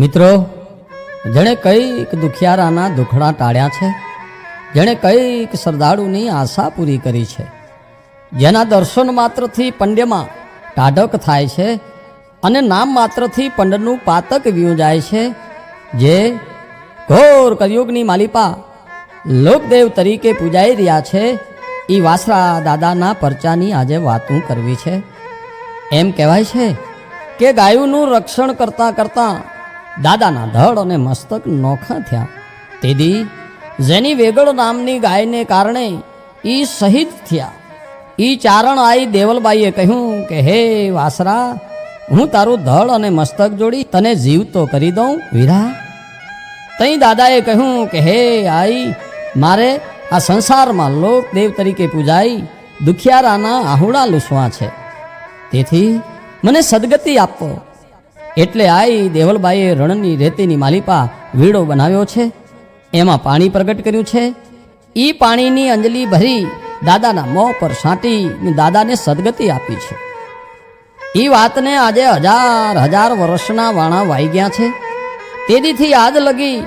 મિત્રો, જેણે કંઈક દુખિયારાના દુખડા ટાળ્યા છે, જેણે કંઈક શ્રદ્ધાળુની આશા પૂરી કરી છે, જેના દર્શન માત્રથી પંડ્યમાં ટાઢક થાય છે અને નામ માત્રથી પંડનું પાતક વ્યૂ જાય છે, જે ઘોર કલયુગની માલિપા લોકદેવ તરીકે પૂજાઈ રહ્યા છે એ વાસરા દાદાના પરચાની આજે વાતું કરવી છે. એમ કહેવાય છે કે ગાયુનું રક્ષણ કરતાં કરતાં દાદાના ધડ અને મસ્તક નોખા થયા. તેથી જેની વેગળ નામની ગાયને કારણે ઈ શહીદ થયા. ઈ ચારણ આઈ દેવલબાઈએ કહ્યું કે, હે વાસરા, હું તારું ધડ અને મસ્તક જોડી તને જીવતો કરી દઉં, વીરા. તઈ દાદાએ કહ્યું કે, હે આઈ, મારે આ સંસારમાં લોક દેવ તરીકે પૂજાઈ દુખિયારાના આહુડા લૂસવા છે. તેથી મને સદગતિ આપો. એટલે આઈ દેવલબાઈએ રણની રેતીની માલિપા વીડો બનાવ્યો છે. એમાં પાણી પ્રગટ કર્યું છે. ઈ પાણીની અંજલી ભરી દાદાના મોં પર છાંટી દાદાને સદગતિ આપી છે. એ વાતને આજે હજાર હજાર વર્ષના વાણા વાઈ ગયા છે. તેદીથી આજ લગી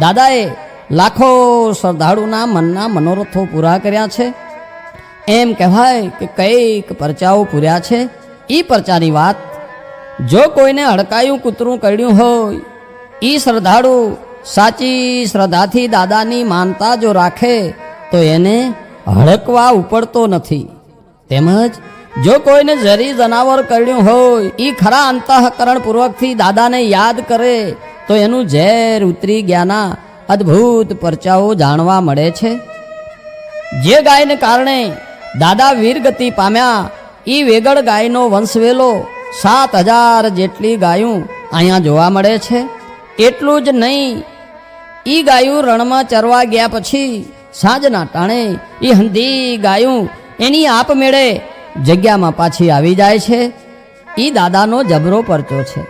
દાદાએ લાખો શ્રદ્ધાળુના મનના મનોરથો પૂરા કર્યા છે. એમ કહેવાય કે કંઈક પરચાઓ પૂર્યા છે. એ પરચાની વાત જો કોઈને હડકાયું કૂતરું કર્યું હોય એ શ્રદ્ધાળુ સાચી શ્રદ્ધાથી દાદાની માનતા જો રાખે, તો એને હડકવા ઉપડતો નથી. તેમજ જો કોઈને ઝેરી જનાવર કર્યું હોય એ ખરા અંતઃકરણ પૂર્વકથી દાદાને યાદ કરે, તો એનું ઝેર ઉતરી ગયાના અદ્ભુત પરચાઓ જાણવા મળે છે. જે ગાયને કારણે દાદા વીરગતિ પામ્યા એ વેગળ ગાયનો વંશવેલો સાત હજાર જેટલી ગાયું અહીંયા જોવા મળે છે. એટલું જ નહીં એ ગાયું રણમાં ચરવા ગયા પછી સાંજના ટાણે એ હંધી ગાયું એની આપમેળે જગ્યામાં પાછી આવી જાય છે. એ દાદાનો જબરો પરચો છે.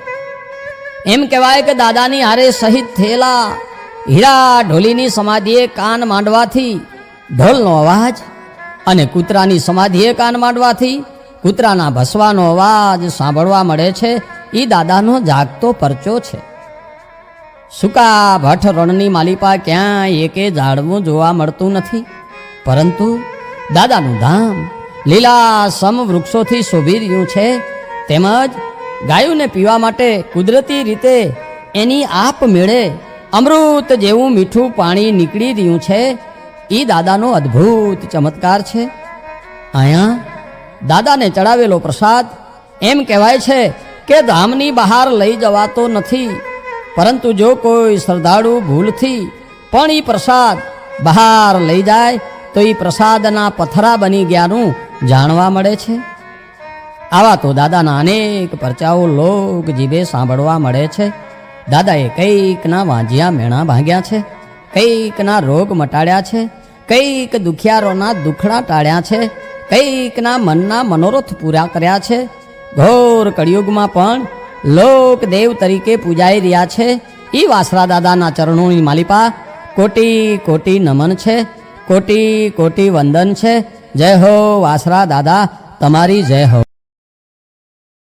એમ કહેવાય કે દાદાની હારે શહીદ થયેલા હીરા ઢોલીની સમાધિએ કાન માંડવાથી ઢોલનો અવાજ અને કૂતરાની સમાધિએ કાન માંડવાથી કૂતરાના ભસવાનો અવાજ સાંભળવા મળે છે. એ દાદાનો જાગતો પરચો છે. સુકા ભઠ રણની માલિપા ક્યાંય એકે ઝાડવું જોવા મળતું નથી. પરંતુ દાદાનું ધામ લીલા સમ વૃક્ષોથી શોભી રહ્યું છે. તેમજ ગાયોને પીવા માટે કુદરતી રીતે એની આપ મેળે અમૃત જેવું મીઠું પાણી નીકળી રહ્યું છે. એ દાદાનો અદ્ભુત ચમત્કાર છે. અહીંયા દાદાને ચડાવેલો પ્રસાદ. એમ કહેવાય છે કે ધામની બહાર લઈ જવાતો નથી. પરંતુ જો કોઈ શ્રદ્ધાળુ ભૂલથી પણ એ પ્રસાદ બહાર લઈ જાય, તો એ પ્રસાદના પથરા બની ગયાનું જાણવા મળે છે. આવા તો દાદાના અનેક પરચાઓ લોક જીભે સાંભળવા મળે છે. દાદાએ કંઈકના વાંજિયા મેણા ભાંગ્યા છે, કંઈકના રોગ મટાડ્યા છે, કંઈક દુખિયારોના દુખડા ટાળ્યા છે કંઈકના મનના મનોરથ પૂરા કર્યા છે. ઘોર કળિયુગમાં પણ લોક દેવ તરીકે પૂજાઈ રહ્યા છે. એ વાસરા દાદાના ચરણોની માલિપા કોટી કોટી નમન છે. કોટી કોટી વંદન છે. જય હો વાસરા દાદા, તમારી જય હો.